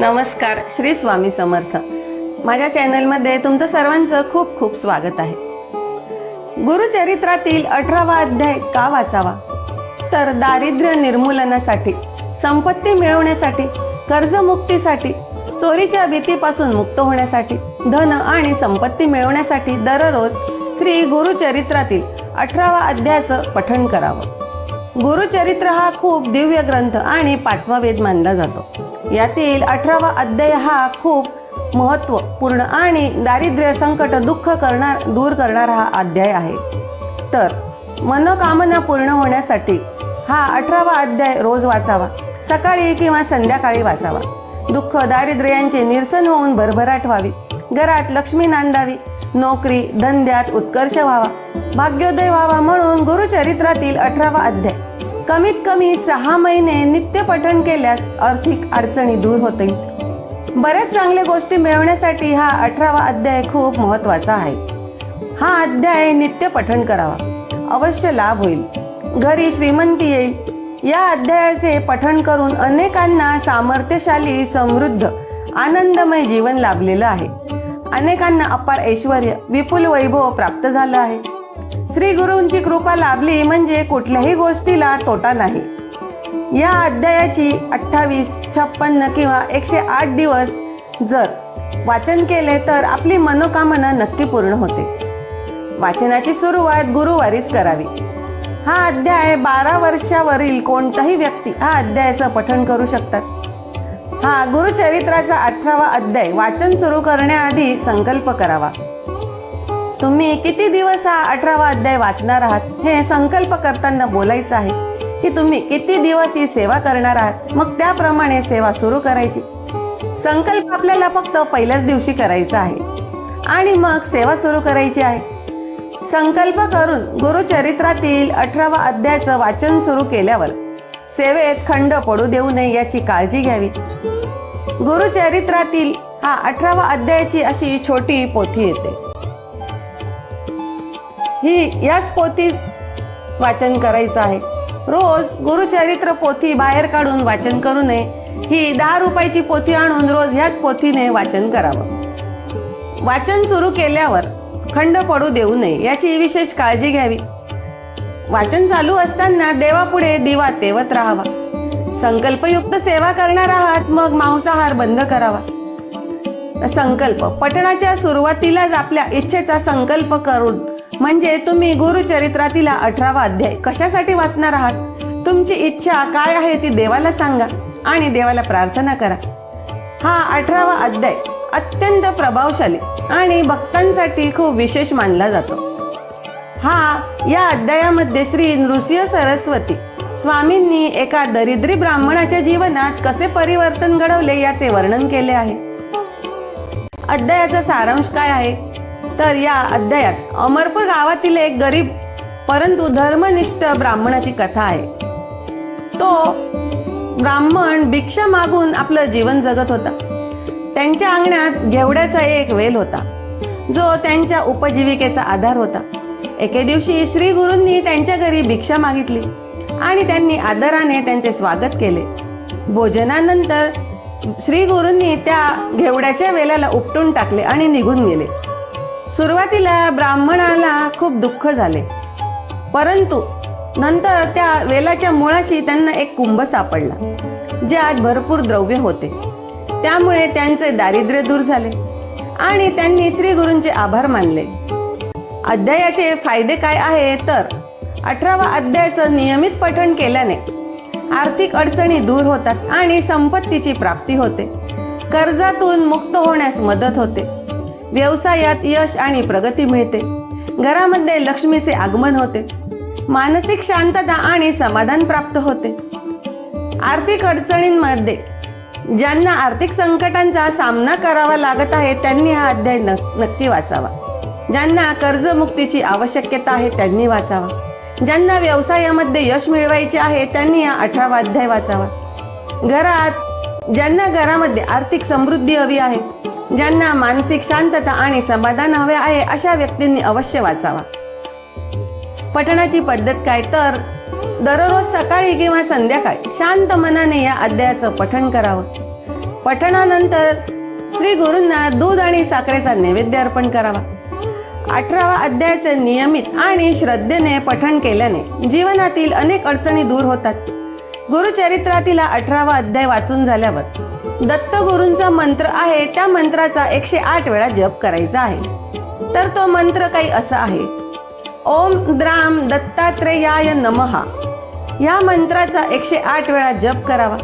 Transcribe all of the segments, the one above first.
नमस्कार श्री स्वामी समर्थ. माझ्या चॅनलमध्ये तुमचं सर्वांचं खूप खूप स्वागत आहे. गुरुचरित्रातील अठरावा अध्याय का वाचावा? तर दारिद्र्य निर्मूलनासाठी संपत्ती मिळवण्यासाठी कर्जमुक्तीसाठी चोरीच्या भीतीपासून मुक्त होण्यासाठी धन आणि संपत्ती मिळवण्यासाठी दररोज श्री गुरुचरित्रातील अठरावा अध्यायाचं पठण करावं. गुरुचरित्र हा खूप दिव्य ग्रंथ आणि पाचवा वेद मानला जातो. यातील अठरावा अध्याय हा खूप महत्त्वपूर्ण आणि दारिद्र्य संकट दुःख करणार दूर करणारा हा अध्याय आहे. तर मनोकामना पूर्ण होण्यासाठी हा अठरावा अध्याय रोज वाचावा. सकाळी किंवा संध्याकाळी वाचावा. दुःख दारिद्र्यांचे निरसन होऊन भरभराट व्हावी. घरात लक्ष्मी नांदावी. नोकरी धंद्यात उत्कर्ष व्हावा. भाग्योदय व्हावा म्हणून गुरुचरित्रातील अठरावा अध्याय. कमीत कमी सहा महिने नित्य पठण केल्यास आर्थिक अडचणी दूर होतील बऱ्याच चांगल्या गोष्टी मिळवण्यासाठी हा अठरावा अध्याय खूप महत्त्वाचा आहे. हा अध्याय नित्य पठण करावा. अवश्य लाभ होईल. घरी श्रीमंती येईल. या अध्यायाचे पठण करून अनेकांना सामर्थ्यशाली समृद्ध आनंदमय जीवन लाभलेलं आहे. अनेकांना अपार ऐश्वर विपुल वैभव प्राप्त झालं आहे. श्री गुरूंची कृपा लाभली म्हणजे कुठल्याही गोष्टीला तोटा नाही. या अध्यायाची अठ्ठावीस छप्पन्न किंवा एकशे आठ दिवस जर वाचन केले तर आपली मनोकामना नक्की पूर्ण होते. वाचनाची सुरुवात गुरुवारीच करावी. हा अध्याय बारा वर्षावरील कोणताही व्यक्ती हा अध्यायाचं पठण करू शकतात. हा गुरुचरित्राचा अठरावा अध्याय. वाचन सुरू करण्याआधी संकल्प करावा. तुम्ही किती दिवस हा अठरावा अध्याय वाचणार आहात? हे संकल्प करताना बोलायचं आहे की तुम्ही किती दिवस ही सेवा करणार आहात? मग त्याप्रमाणे सेवा सुरू करायची. संकल्प आपल्याला फक्त पहिल्याच दिवशी करायचा आहे. आणि मग सेवा सुरू करायची आहे. संकल्प करून गुरुचरित्रातील अठरावा अध्यायाचं वाचन सुरू केल्यावर सेवेत खंड पडू देऊ नये याची काळजी घ्यावी. गुरुचरित्रातील हा अठरावा अध्यायाची अशी छोटी पोथी येते. ही याच पोथी वाचन करायचं आहे. रोज गुरुचरित्र पोथी बाहेर काढून वाचन करू नये. ही दहा रुपयाची पोथी आणून रोज ह्याच पोथीने वाचन करावं. वाचन सुरू केल्यावर खंड पडू देऊ नये याची विशेष काळजी घ्यावी. वाचन चालू असताना देवापुढे दिवा तेवत राहावा. संकल्पयुक्त सेवा करणार आहात मग मांसाहार बंद करावा. संकल्प पठणाच्या सुरुवातीलाच आपल्या इच्छेचा संकल्प करून म्हणजे तुम्ही गुरुचरित्रातील अठरावा अध्याय कशासाठी वाचणार आहात? तुमची इच्छा काय आहे ती देवाला सांगा आणि देवाला प्रार्थना करा. हा अठरावा अध्याय अत्यंत प्रभावशाली आणि भक्तांसाठी खूप विशेष मानला जातो. हा या अध्यायामध्ये श्री नृसिंह सरस्वती स्वामींनी एका दरिद्री ब्राह्मणाच्या जीवनात कसे परिवर्तन घडवले याचे वर्णन केले आहे. अध्यायाचा सारांश काय आहे? तर या अध्यायात अमरपूर गावातील एक गरीब परंतु धर्मनिष्ठ ब्राह्मणाची कथा आहे. तो ब्राह्मण भिक्षा मागून आपलं जीवन जगत होता. त्यांच्या अंगणात घेवड्याचा एक वेल होता जो त्यांच्या उपजीविकेचा आधार होता. एके दिवशी श्री गुरूंनी त्यांच्या घरी भिक्षा मागितली आणि त्यांनी आदराने त्यांचे स्वागत केले. भोजनानंतर श्री गुरूंनी त्या घेवड्याच्या वेलाला उपटून टाकले आणि निघून गेले. सुरुवातीला ब्राह्मणाला खूप दुःख झाले. परंतु नंतर त्या वेलाच्या मुळाशी त्यांना एक कुंभ सापडला ज्यात भरपूर द्रव्य होते. त्यामुळे त्यांचे दारिद्र्य दूर झाले आणि त्यांनी श्री गुरूंचे आभार मानले. अध्यायाचे फायदे काय आहे? तर अठरावा अध्यायाचं नियमित पठण केल्याने आर्थिक अडचणी दूर होतात आणि संपत्तीची प्राप्ती होते. कर्जातून मुक्त होण्यास मदत होते. व्यवसायात यश आणि प्रगती मिळते. घरामध्ये लक्ष्मीचे आगमन होते. मानसिक शांतता आणि समाधान प्राप्त होते. आर्थिक अडचणींमध्ये ज्यांना आर्थिक संकटांचा सामना करावा लागत आहे त्यांनी हा अध्याय नक्की वाचावा. ज्यांना कर्जमुक्तीची आवश्यकता आहे त्यांनी वाचावा. ज्यांना व्यवसायामध्ये यश मिळवायचे आहे त्यांनी हा अठरावा अध्याय वाचावा. घरात ज्यांना घरामध्ये आर्थिक समृद्धी हवी आहे ज्यांना मानसिक शांतता आणि समाधान हवे आहे अशा व्यक्तींनी अवश्य वाचावा. पठणाची पद्धत काय? तर दररोज सकाळी किंवा संध्याकाळी शांत मनाने या अध्यायाचं पठण करावं. पठणानंतर श्री गुरूंना दूध आणि साखरेचा नैवेद्य अर्पण करावा. अठरावा अध्यायाचे नियमित आणि श्रद्धेने पठण केल्याने जीवनातील अनेक अडचणी दूर होतात. गुरुचरित्रातील अठरावा अध्याय वाचून झाल्यावर दत्तगुरूंचा मंत्र आहे त्या मंत्राचा एकशे आठ वेळा जप करायचा आहे. तर तो मंत्र काही असा आहे ओम द्राम दत्तात्रेयाय नमहा या मंत्राचा एकशे आठ वेळा जप करावा.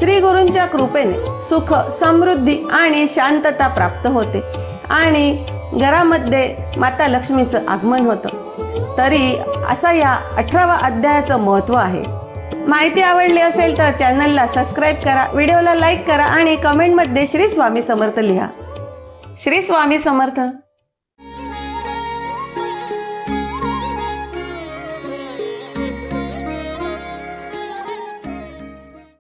श्री गुरूंच्या कृपेने सुख समृद्धी आणि शांतता प्राप्त होते. आणि घरामध्ये माता लक्ष्मीचं आगमन होतं. तरी असा या अठरावा अध्यायाचं महत्त्व आहे. माहिती आवडली असेल तर चॅनलला सबस्क्राईब करा व्हिडिओला लाईक करा आणि कमेंटमध्ये श्री स्वामी समर्थ लिहा. श्री स्वामी समर्थ.